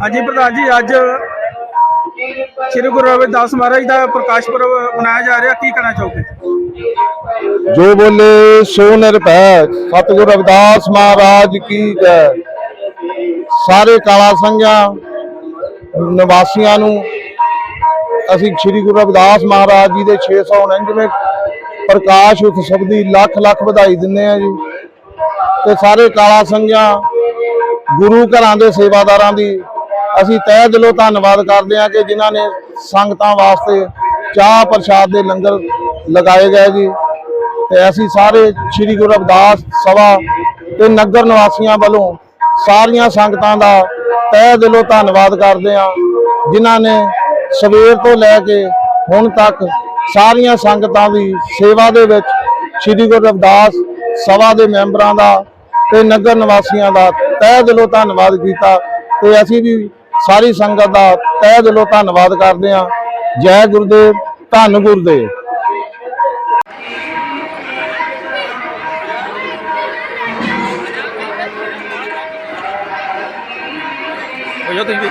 ਹਾਂਜੀ ਪ੍ਰਧਾਨ ਜੀ, ਅੱਜ ਸ੍ਰੀ ਗੁਰੂ ਰਵਿਦਾਸ ਮਹਾਰਾਜ ਦਾ ਪ੍ਰਕਾਸ਼ ਪੁਰਬ ਮਨਾਇਆ ਜਾ ਰਿਹਾ। ਕੀ ਕਹਿਣਾ ਚਾਹੋਗੇ? ਜੋ ਬੋਲੇ ਸੋ ਨਿਰਭੈ ਸਤਿਗੁਰੂ ਰਵਿਦਾਸ ਮਹਾਰਾਜ ਕੀ ਜੈ। ਸਾਰੇ ਕਾਲਾ ਸੰਘਾਂ ਨਿਵਾਸੀਆਂ ਨੂੰ ਅਸੀਂ ਸ੍ਰੀ ਗੁਰੂ ਰਵਿਦਾਸ ਮਹਾਰਾਜ ਜੀ ਦੇ 649ਵੇਂ ਪ੍ਰਕਾਸ਼ ਉਤਸਵ ਦੀ ਲੱਖ ਲੱਖ ਵਧਾਈ ਦਿੰਦੇ ਆ ਜੀ। ਤੇ ਸਾਰੇ ਕਾਲਾ ਸੰਘਾਂ ਗੁਰੂ ਘਰਾਂ ਦੇ ਸੇਵਾਦਾਰਾਂ ਦੀ ਅਸੀਂ ਤਹਿ ਦਿਲੋਂ ਧੰਨਵਾਦ ਕਰਦੇ ਹਾਂ ਕਿ ਜਿਨ੍ਹਾਂ ਨੇ ਸੰਗਤਾਂ ਵਾਸਤੇ ਚਾਹ ਪ੍ਰਸ਼ਾਦ ਦੇ ਲੰਗਰ ਲਗਾਏ ਗਏ ਜੀ। ਤੇ ਅਸੀਂ ਸਾਰੇ ਸ੍ਰੀ ਗੁਰੂ ਰਵਿਦਾਸ ਸਭਾ ਤੇ ਨਗਰ ਨਿਵਾਸੀਆਂ ਵੱਲੋਂ ਸਾਰੀਆਂ ਸੰਗਤਾਂ ਦਾ ਤਹਿ ਦਿਲੋਂ ਧੰਨਵਾਦ ਕਰਦੇ ਹਾਂ, ਜਿਨ੍ਹਾਂ ਨੇ ਸਵੇਰ ਤੋਂ ਲੈ ਕੇ ਹੁਣ ਤੱਕ ਸਾਰੀਆਂ ਸੰਗਤਾਂ ਦੀ ਸੇਵਾ ਦੇ ਵਿੱਚ ਸ੍ਰੀ ਗੁਰੂ ਰਵਿਦਾਸ ਸਭਾ ਦੇ ਮੈਂਬਰਾਂ ਦਾ ਤੇ ਨਗਰ ਨਿਵਾਸੀਆਂ ਦਾ ਤਹਿ ਦਿਲੋਂ ਧੰਨਵਾਦ ਕੀਤਾ। ਤੇ ਅਸੀਂ ਵੀ ਸਾਰੀ ਸੰਗਤ ਦਾ ਤਹਿ ਦਿਲੋਂ ਧੰਨਵਾਦ ਕਰਦੇ ਹਾਂ। ਜੈ ਗੁਰਦੇਵ, ਧੰਨ ਗੁਰਦੇਵ। ਹੋ ਜਾ ਤੁਸੀਂ ਵੀ।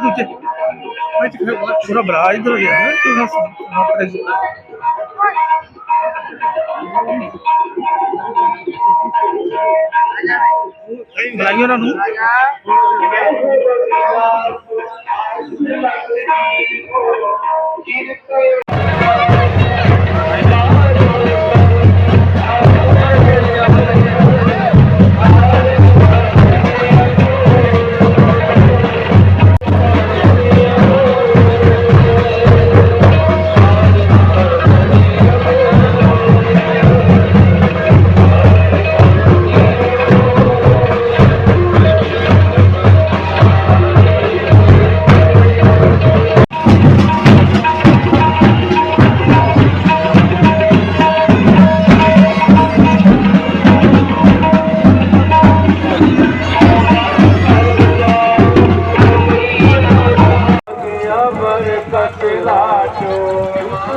ਦੂਜੇ ਮੈਂ ਪੂਰਾ ਬਰਾ ਇੱਧਰ ਹੋ ਗਿਆ ਹੈ ਤੂੰ ਨਾ ਉਹਨਾਂ ਨੂੰ। ਅਮਰ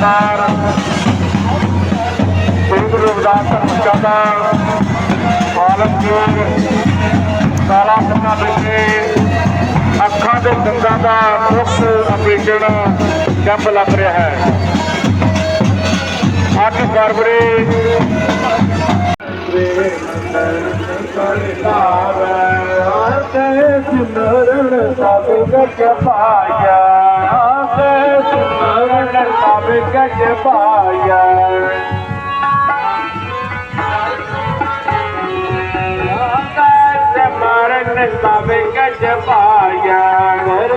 ਸਭ ਮੇਰੇ ਹਰ ਸ੍ਰੀ ਗੁਰੂ ਰਵਿਦਾਸ ਧਰਮਸ਼ਾਲਾ ਦਾ ਆਲਮਗੀਰ ਕਾਲਾ ਵਿਖੇ ਅੱਖਾਂ ਦੇ ਦੰਦਾਂ ਦਾ ਮੁਫਤ ਆਪਰੇਸ਼ਨ ਕੈਂਪ ਲੱਗ ਰਿਹਾ ਹੈ। ਅੱਜ ਫਰਵਰੀ ਸਿਮਰਨ ਸਭ ਗੱਜ ਪਾਇਆ पवे गज पाया। मार पवे गज पाया घर